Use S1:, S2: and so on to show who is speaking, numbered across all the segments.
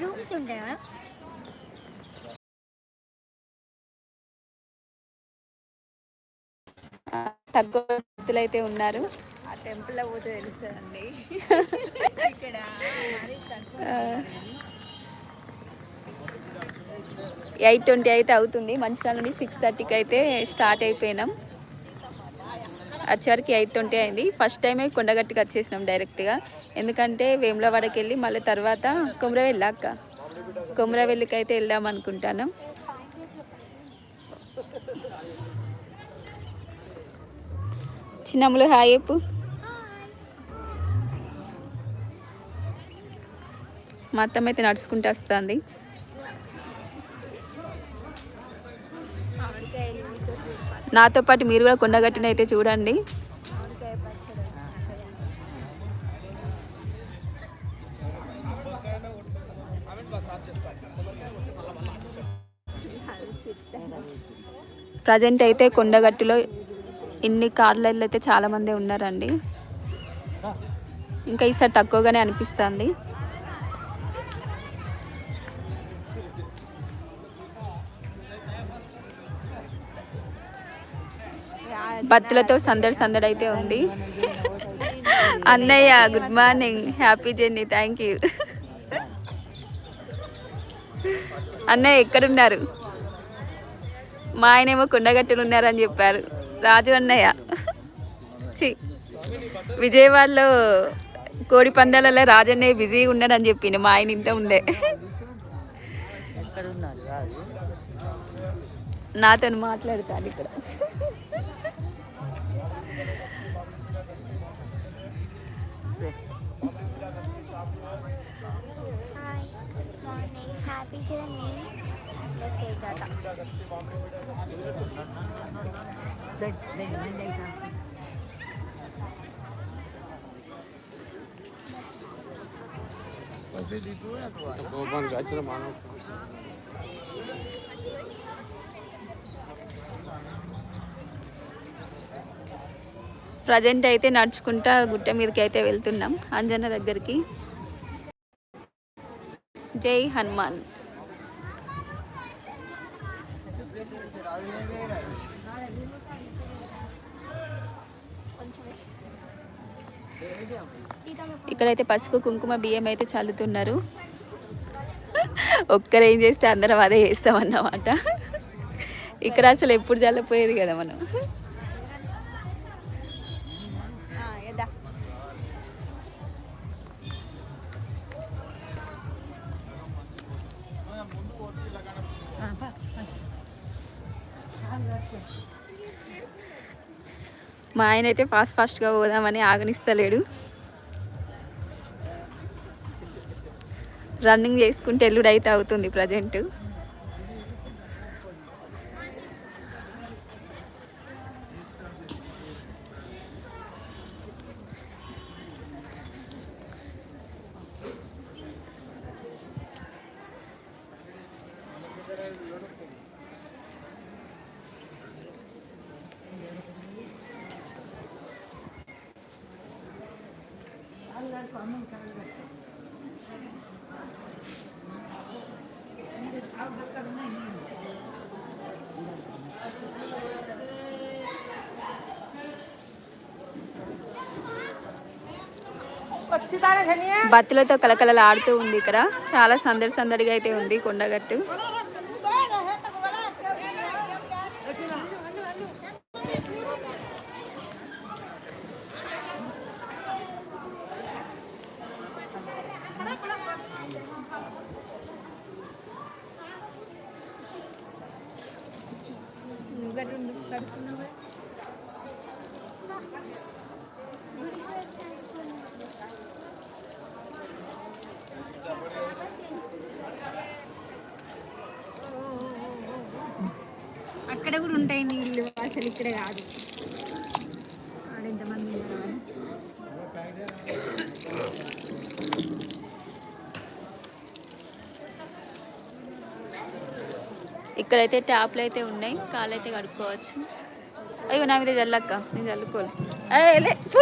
S1: Rooms ఉంటాయా
S2: తక్కువ వ్యక్తులు అయితే ఉన్నారు.
S3: ఆ టెంపుల్లో పోతే తెలుస్తుందండి. ఇక్కడ
S2: ఎయిట్ ట్వంటీ అయితే అవుతుంది. మంచిర్యాల నుండి సిక్స్ థర్టీకి అయితే స్టార్ట్ అయిపోయినాం. వచ్చేవరకు ఎయిట్ ట్వంటీ అయింది. ఫస్ట్ టైమే కొండగట్టుకి వచ్చేసినాం డైరెక్ట్గా. ఎందుకంటే వేములవాడకి వెళ్ళి మళ్ళీ తర్వాత కుమ్రవెల్లి అక్క. కుమ్రవెల్లికి అయితే వెళ్దాం అనుకుంటాను. చిన్నములు హాయ్ చెప్పు. మా అత్తమ్మ అయితే నడుచుకుంటూ వస్తుంది. నాతో పాటు మీరు కూడా కొండగట్టుని అయితే చూడండి. ప్రజెంట్ అయితే కొండగట్టులో ఇన్ని కార్లలో అయితే చాలామంది ఉన్నారండి. ఇంకా ఈసారి తక్కువగానే అనిపిస్తుంది. బత్తులతో సందడి సందడి అయితే ఉంది. అన్నయ్య good morning happy journey thank you అన్నయ్య ఎక్కడున్నారు? మా ఆయనేమో కొండగట్టులు ఉన్నారని చెప్పారు. రాజు అన్నయ్య. చి విజయవాడలో కోడి పందాలలో రాజన్నయ్య బిజీగా ఉన్నాడని చెప్పిండు. మా ఆయన ఇంత ఉండే నాతో మాట్లాడతాడు ఇక్కడ.
S1: మెసేజ్ అట
S2: ప్రజెంట్ అయితే నడుచుకుంటా గుట్ట మీదకి అయితే వెళ్తున్నాం. అంజన్న దగ్గరికి. జై హనుమాన్. ఇక్కడైతే పసుపు కుంకుమ బియ్యం అయితే చల్లుతున్నారు. ఒక్కరు ఏం చేస్తే అందరం అదే చేస్తాం అన్నమాట ఇక్కడ అసలు ఎప్పుడు చల్లపోయేది కదా మనం. మా ఆయన అయితే ఫాస్ట్ ఫాస్ట్గా పోదామని ఆగనిస్తలేడు. రన్నింగ్ చేసుకుంటే ఎల్లుడైతే అయితే అవుతుంది ప్రజెంట్ బత్తులతో కలకలలు ఆడుతూ ఉంది ఇక్కడ. చాలా సందడి సందడిగా అయితే ఉంది కొండగట్టు.
S3: అక్కడ కూడా ఉంటాయి నీళ్ళు అసలు ఇక్కడ కాదు.
S2: ఇక్కడైతే ట్యాప్లు అయితే ఉన్నాయి. కాళ్ళు అయితే కడుక్కోవచ్చు. అయ్యో నా మీద జల్లక్క. నేను చల్లుకోను అయ్యో లే, పో.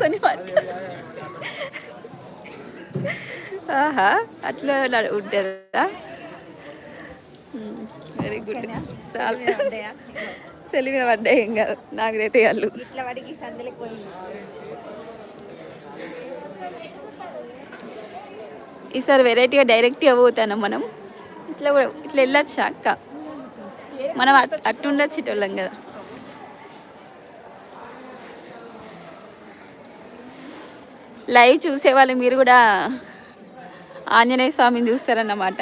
S2: కొన్ని. ఆహా అట్లా ఉంటుందా వెరీ గుడ్ తెలివి పడ్డాయి? ఏం కాదు. నాకైతే వాళ్ళు
S3: ఇట్లా వాడికి సందులకు పోయింది
S2: ఈసారి వెరైటీగా డైరెక్ట్గా పోతాను మనం. ఇట్లా కూడా- ఇట్లా వెళ్ళొచ్చా అక్క? మనం అట్ కదా. లైవ్ చూసే వాళ్ళు మీరు కూడా ఆంజనేయ స్వామిని చూస్తారన్నమాట.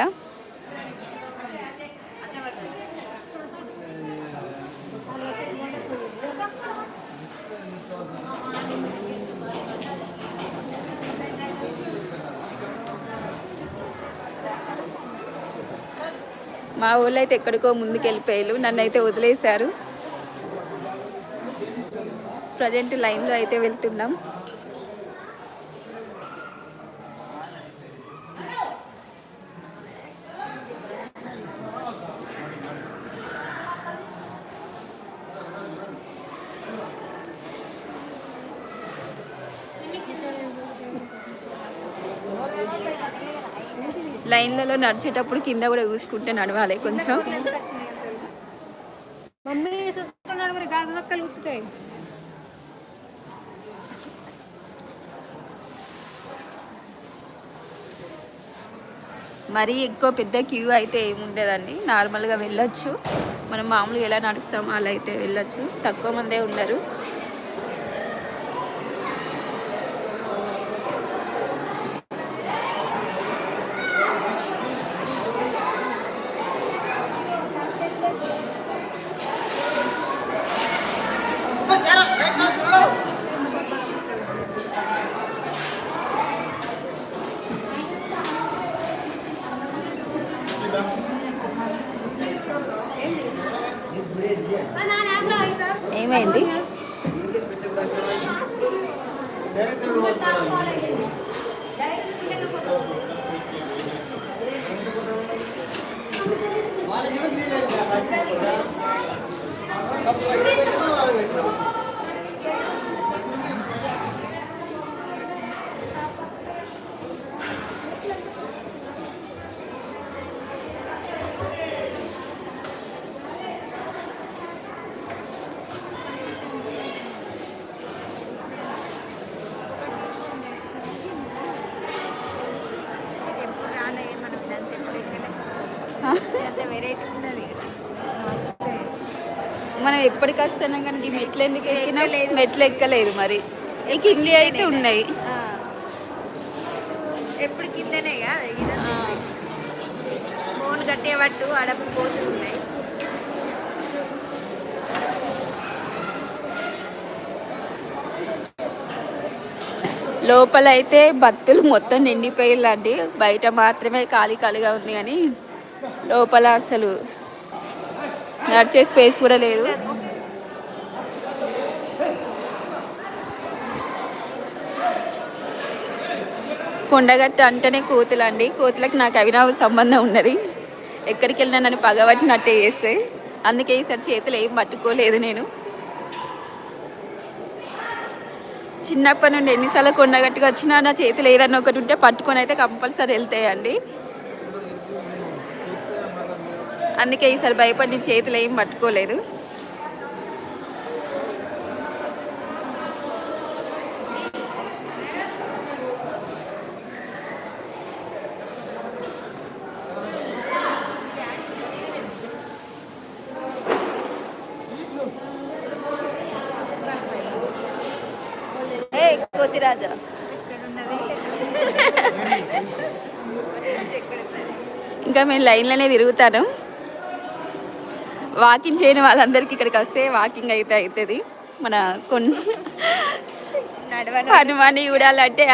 S2: మా ఊళ్ళో అయితే ఎక్కడికో ముందుకు వెళ్ళిపోయారు నన్ను అయితే వదిలేశారు. ప్రజెంట్ లైన్లో అయితే వెళ్తున్నాం. లైన్లలో నడిచేటప్పుడు కింద కూడా చూసుకుంటే నడవాలి కొంచెం.
S3: మమ్మీ చూసుకున్నాడు మరి గాజు మొక్కలు ఉచ్చుతాయి
S2: మరీ ఎక్కువ పెద్ద క్యూ అయితే ఏమి ఉండదండి నార్మల్గా వెళ్ళొచ్చు. మనం మామూలుగా ఎలా నడుస్తామో అలా అయితే వెళ్ళొచ్చు. తక్కువ మందే ఉన్నారు ఏమైంది?
S3: ఎప్పుడు వెరైటీ ఉన్నది
S2: మనం ఎప్పటికి వస్తున్నాం కానీ ఈ మెట్లు ఎందుకు ఎక్కినా. మెట్లు ఎక్కలేదు మరి. కింది అయితే ఉన్నాయి.
S3: ఎప్పుడు కిందనే ఫోన్ కట్టేవట్టు అడపు పోసులు ఉన్నాయి
S2: లోపల అయితే బత్తులు మొత్తం నిండిపోయిందండి బయట మాత్రమే ఖాళీ ఖాళీగా ఉంది కానీ లోపల అసలు నడిచే స్పేస్ కూడా లేదు. కొండగట్టు అంటేనే కోతులండి కోతులకు నాకు అవినావ సంబంధం ఉన్నది. ఎక్కడికి వెళ్ళినా నన్ను పగబట్టినట్టే చేస్తే. అందుకే ఈసారి చేతులు ఏం పట్టుకోలేదు నేను. చిన్నప్పటి నుండి ఎన్నిసార్లు కొండగట్టుకు వచ్చినా నా చేతులు ఏదన్నా ఒకటి ఉంటే పట్టుకొని అయితే కంపల్సరీ వెళ్తాయండి. అందుకే ఈసారి భయపడి నేను చేతులు ఏం పట్టుకోలేదు. ఏ కోతిరాజా. ఇంకా మేము లైన్లోనే తిరుగుతాను. వాకింగ్ చేయని వాళ్ళందరికీ ఇక్కడికి వస్తే వాకింగ్ అయితే అవుతుంది. మన కొన్ని హనుమాని చూడాలంటే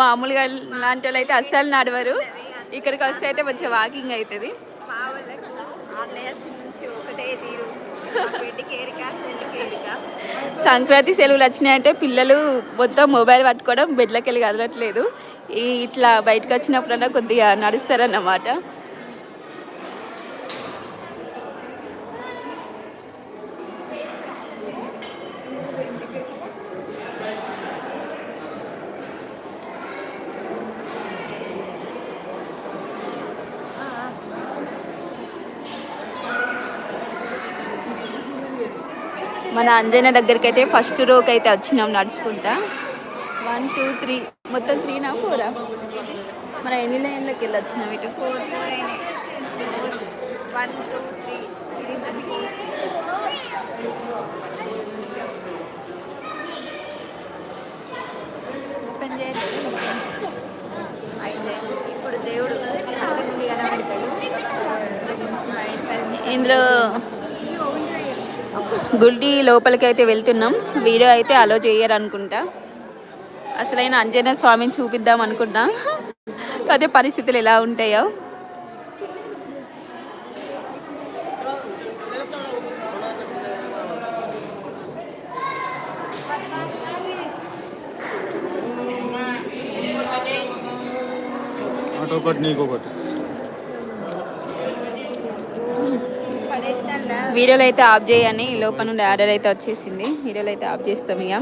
S2: మామూలుగా లాంటి వాళ్ళు అయితే అస్సలు నడవరు. ఇక్కడికి వస్తే అయితే మంచిగా వాకింగ్ అవుతుంది. సంక్రాంతి సెలవులు వచ్చినాయంటే పిల్లలు మొత్తం మొబైల్ పట్టుకోవడం బెడ్లకి వెళ్ళి కదలట్లేదు. ఈ ఇట్లా బయటకు వచ్చినప్పుడన్నా కొద్దిగా నడుస్తారన్నమాట. మన అంజన దగ్గరికి అయితే ఫస్ట్ రోకి అయితే వచ్చినాం నడుచుకుంటా. వన్ టూ త్రీ మొత్తం త్రీనా ఫోరా మన ఎన్ని లైన్లోకి వెళ్ళి వచ్చినాం ఇటు?
S3: వన్ టూ త్రీ ఓపెన్ చేయలేదు అయితే ఇప్పుడు దేవుడు
S2: ఇందులో గుడి లోపలికి అయితే వెళ్తున్నాం. వీడియో అయితే అలో చేయరు అనుకుంటా అసలైన అంజనా స్వామిని చూపిద్దాం అనుకున్నా అదే పరిస్థితులు ఎలా ఉంటాయో.
S4: ఒకటి నీకొకటి ఒకటి
S3: పడేస్తాడా
S2: వీడియోలో అయితే ఆఫ్ చేయని లోపల నుండి ఆర్డర్ అయితే వచ్చేసింది. వీడియోలో అయితే ఆఫ్ చేస్తాం ఇక.